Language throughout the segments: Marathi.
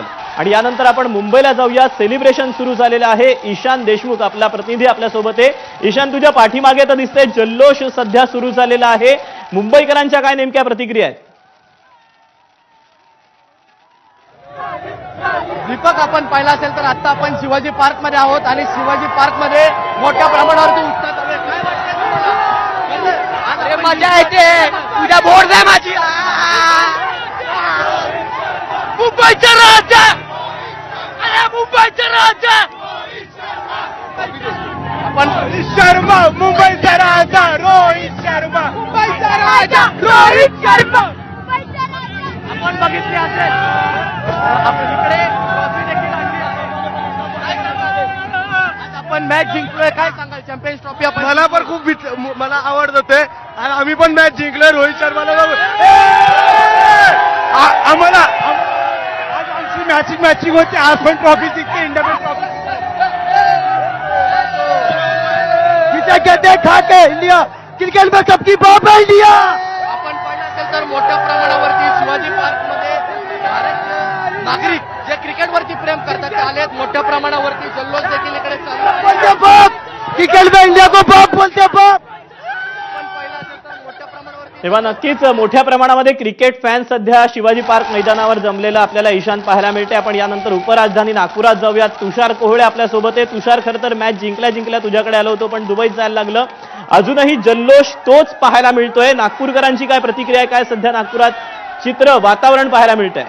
त्याबद्दल आणि यानंतर आपण मुंबईला जाऊया. सेलिब्रेशन सुरू झालेलं आहे. ईशान देशमुख आपला प्रतिनिधी आपल्यासोबत आहे. ईशान तुझ्या पाठीमागे तर दिसतंय जल्लोष सध्या सुरू झालेला आहे. मुंबईकरांच्या काय नेमक्या प्रतिक्रिया आहेत? दीपक आपण पाहिला असेल तर आता आपण शिवाजी पार्कमध्ये आहोत आणि शिवाजी पार्कमध्ये मोठ्या प्रमाणावरती उत्साह आपण- मजा येते. तुझ्या बोर्ड आहे माझी. मुंबईचा राजा! अरे मुंबईचा राजा! आपण शर्मा मुंबईचा राजा रोहित शर्मा. मुंबईचा राजा! रोहित शर्मा. आपण बघितले असेल. अं, आपण इकडे आपण मॅच जिंकलोय. काय सांगाल? चॅम्पियन्स ट्रॉफी आपण मला पण खूप मला आवडत होते आणि आम्ही पण मॅच जिंकलोय रोहित शर्माला. आम्हाला मॅचिंग मैचिंग होती आज पण ट्रॉफी जिंकते इंडिया ट्रॉफी। जिसे कहते हैं के इंडिया। क्रिकेट में सबकी बाप है इंडिया। आपण पाहिलं असेल तर मोठ्या प्रमाणावरती शिवाजी पार्क मध्ये नागरिक जे क्रिकेटवरती प्रेम करतात ते आले आहेत मोठ्या प्रमाणावरती जल्लोष देखील इकडे चालू क्रिकेट में इंडिया को बाप तेव्हा नक्कीच मोठ्या प्रमाणामध्ये क्रिकेट फॅन सध्या शिवाजी पार्क मैदानावर जमलेला आपल्याला ईशान पाहायला मिळते. आपण यानंतर उपराजधानी नागपुरात जाऊयात. तुषार कोहळे आपल्यासोबत आहे. तुषार खरं तर मॅच जिंकल्या जिंकल्या तुझ्याकडे आलो होतो पण दुबईत जायला लागलं. अजूनही जल्लोष तोच पाहायला मिळतोय. नागपूरकरांची काय प्रतिक्रिया काय सध्या नागपुरात चित्र वातावरण पाहायला मिळतंय?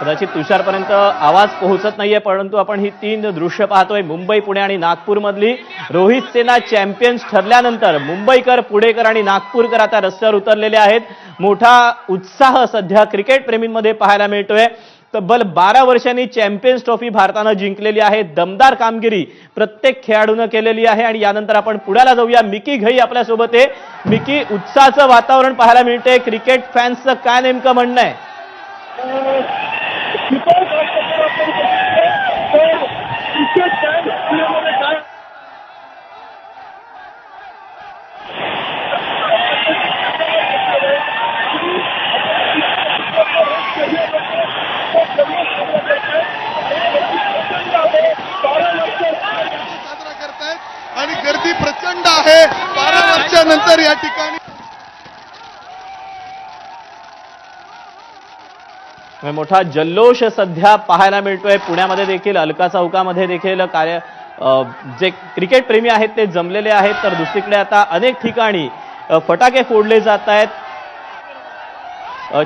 कदाचित तुषारपर्यंत आवाज पोहोचत नाहीये परंतु आपण ही तीन दृश्य पाहतोय. मुंबई पुणे आणि नागपूरमधली. रोहित सेना चॅम्पियन्स ठरल्यानंतर मुंबईकर पुणेकर आणि नागपूरकर आता रस्त्यावर उतरलेले आहेत. मोठा उत्साह सध्या क्रिकेट प्रेमींमध्ये पाहायला मिळतोय. तब्बल बारा वर्षांनी चॅम्पियन्स ट्रॉफी भारतानं जिंकलेली आहे. दमदार कामगिरी प्रत्येक खेळाडूनं केलेली आहे आणि यानंतर आपण पुण्याला जाऊया. मिकी घई आपल्यासोबत आहे. मिकी उत्साहाचं वातावरण पाहायला मिळतंय. क्रिकेट फॅन्सचं काय नेमकं म्हणणं आहे? आणि गर्दी प्रचंड आहे. बारा वर्षानंतर या ठिकाणी मोठा जल्लोष सध्या पाहायला मिळतोय. पुण्यामध्ये देखील अलका चौकामध्ये देखील कार्य जे क्रिकेट प्रेमी आहेत ते जमलेले आहेत. तर दुसरीकडे आता अनेक ठिकाणी फटाके फोडले जात आहेत.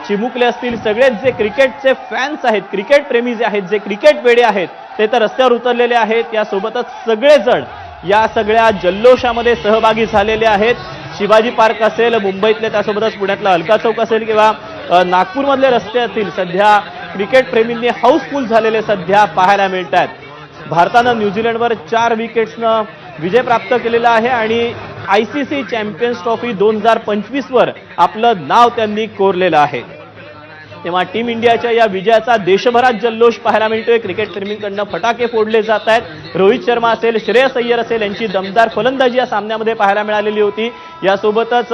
चिमुकले असतील सगळेच जे क्रिकेटचे फॅन्स आहेत क्रिकेट प्रेमी जे आहेत जे क्रिकेट वेडे आहेत ते तर रस्त्यावर उतरलेले आहेत. यासोबतच सगळेजण या सगळ्या जल्लोषामध्ये सहभागी झालेले आहेत. शिवाजी पार्क असेल मुंबईतले त्यासोबतच पुण्यातला अलका चौक असेल किंवा नागपूरमधले रस्ते असतील सध्या क्रिकेटप्रेमींनी हाऊसफुल झालेले सध्या पाहायला मिळत आहेत भारतानं न्यूझीलंडवर चार विकेट्सनं विजय प्राप्त केलेला आहे आणि I C C champions trophy दोन हजार पंचवीसवर आपलं नाव त्यांनी कोरलेलं आहे. तेव्हा टीम इंडियाच्या या विजयाचा देशभरात जल्लोष पाहायला मिळतोय. क्रिकेट प्रेमींकडनं फटाके फोडले जात आहेत. रोहित शर्मा असेल श्रेयस अय्यर असेल यांची दमदार फलंदाजी या सामन्यामध्ये पाहायला मिळालेली होती. यासोबतच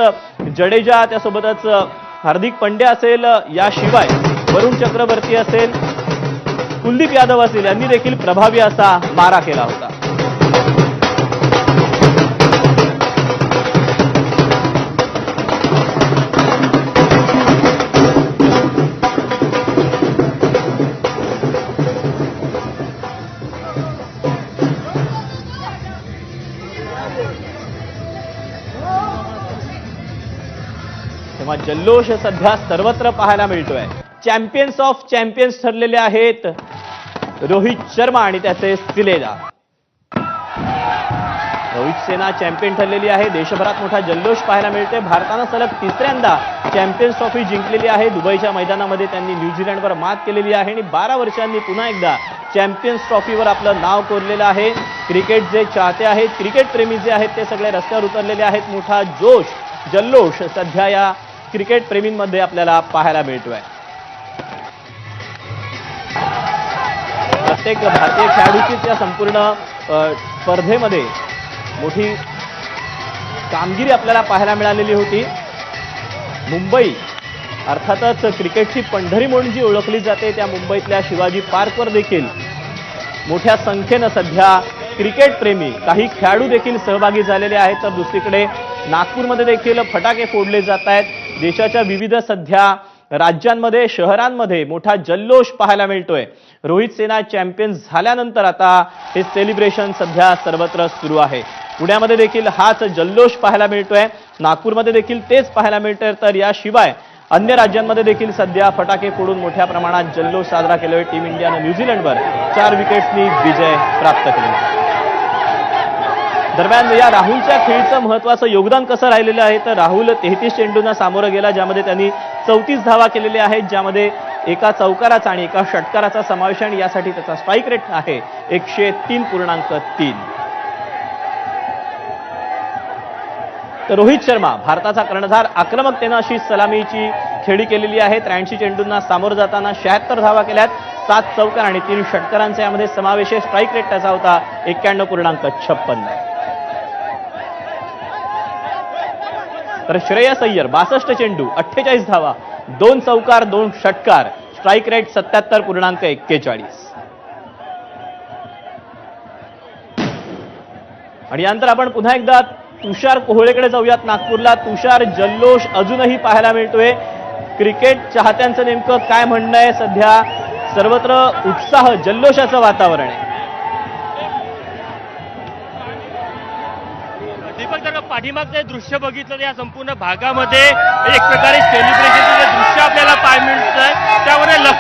जडेजा त्यासोबतच हार्दिक पंड्या असेल याशिवाय वरुण चक्रवर्ती असेल कुलदीप यादव असेल यांनी देखील प्रभावी असा मारा केला होता. तेव्हा जल्लोष सध्या सर्वत्र पाहायला मिळतोय. चॅम्पियन्स ऑफ चॅम्पियन्स ठरलेले आहेत रोहित शर्मा आणि त्याचे सिलेदा. रोहित सेना चॅम्पियन ठरलेली आहे. देशभरात मोठा जल्लोष पाहायला मिळते भारतानं सलग तिसऱ्यांदा चॅम्पियन्स ट्रॉफी जिंकलेली आहे. दुबईच्या मैदानामध्ये त्यांनी न्यूझीलंडवर मात केलेली आहे आणि बारा वर्षांनी पुन्हा एकदा चॅम्पियन्स ट्रॉफीवर आपलं नाव कोरलेलं आहे. क्रिकेट जे चाहते आहेत क्रिकेट प्रेमी जे आहेत ते सगळे रस्त्यावर उतरलेले आहेत. मोठा जोश जल्लोष सध्या या क्रिकेट प्रेमींमध्ये आपल्याला पाहायला मिळतोय. प्रत्येक भारतीय खेळाडूचीच या संपूर्ण स्पर्धेमध्ये मोठी कामगिरी आपल्याला पाहायला मिळालेली होती. मुंबई अर्थातच क्रिकेटची पंढरी म्हणून जी ओळखली जाते त्या मुंबईतल्या शिवाजी पार्कवर देखील मोठ्या संख्येनं सध्या क्रिकेट प्रेमी काही खेळाडू देखील सहभागी झालेले आहेत. तर दुसरीकडे नागपूरमध्ये देखील फटाके फोडले जात आहेत. देशाच्या विविध सध्या राज्यांमध्ये शहरांमध्ये मोठा जल्लोष पाहायला मिळतोय. रोहित सेना चॅम्पियन झाल्यानंतर आता हे सेलिब्रेशन सध्या सर्वत्र सुरू आहे. पुण्यामध्ये देखील हाच जल्लोष पाहायला मिळतोय. नागपूरमध्ये देखील तेच पाहायला मिळतंय. तर याशिवाय अन्य राज्यांमध्ये देखील सध्या फटाके फोडून मोठ्या प्रमाणात जल्लोष साजरा केलोय टीम इंडियानं न्यूझीलंडवर. चार विकेट्सनी विजय प्राप्त केला दरम्यान या राहुलच्या खेळीचं महत्वाचं योगदान कसं राहिलेलं आहे? तर राहुल तेहतीस चेंडूंना सामोरं गेला ज्यामध्ये त्यांनी चौतीस धावा केलेल्या आहेत ज्यामध्ये एका चौकाराचा आणि एका षटकाराचा समावेश आणि यासाठी त्याचा स्ट्राईक रेट आहे एकशे तीन पूर्णांक तीन. तर रोहित शर्मा भारताचा कर्णधार आक्रमकतेनं अशी सलामीची खेळी केलेली आहे. त्र्याऐंशी चेंडूंना सामोरं जाताना शहात्तर धावा केल्यात. सात चौकार आणि तीन षटकारांचा यामध्ये समावेश आहे. स्ट्राईक रेट त्याचा होता एक्क्याण्णव पूर्णांक छप्पन्न. तर श्रेयस अय्यर बासष्ट चेंडू अठ्ठेचाळीस धावा दोन चौकार दोन षटकार स्ट्राईक रेट सत्याहत्तर पूर्णांक एक्केचाळीस. आणि यानंतर आपण पुन्हा एकदा तुषार कोहळेकडे जाऊयात नागपूरला. तुषार जल्लोष अजूनही पाहायला मिळतोय. क्रिकेट चाहत्यांचं नेमकं काय म्हणणं आहे? सध्या सर्वत्र उत्साह जल्लोषाचं वातावरण आहे. दीपक जर पाठीमागचं हे दृश्य बघितलं तर या संपूर्ण भागामध्ये एक प्रकारे सेलिब्रेशनचं जे दृश्य आपल्याला पाहायला मिळतंय त्यामुळे